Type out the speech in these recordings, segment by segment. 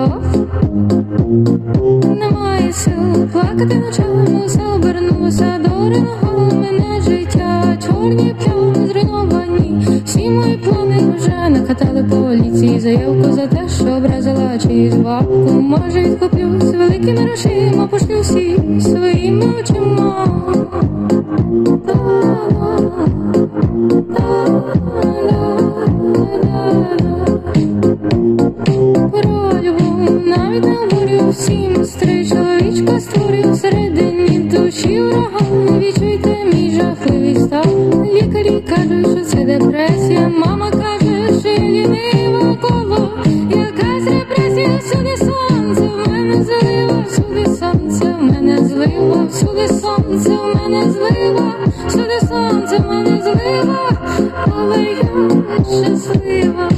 любов. Немає сил плакати ночами, все обернулося до риного мене життя, чорні плями зруйновані. Всі мої плани вже накатали поліції. Заявку за те, що образила чиюсь бабку. Може відкуплюсь великими грошима, пошлю всі своїми очима. Створює всередині душі ураган. Відчуйте мій жахливий стан. Лікарі кажуть, що це депресія. Мама каже, що я лінива коло. Якась репресія, всюди сонце, в мене злива, всюди сонце, в мене злива, всюди сонце, в мене злива, всюди сонце, в мене злива, але я щаслива.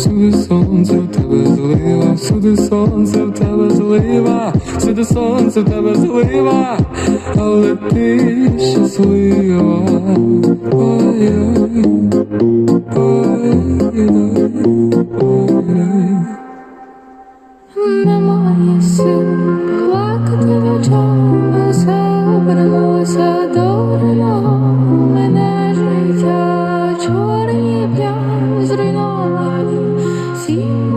Всюди сонце в тебе злива, всюди сонце в тебе злива, всюди сонце в тебе злива, але ти щаслива. Ой-ой, ой-ой. Немає до реного see?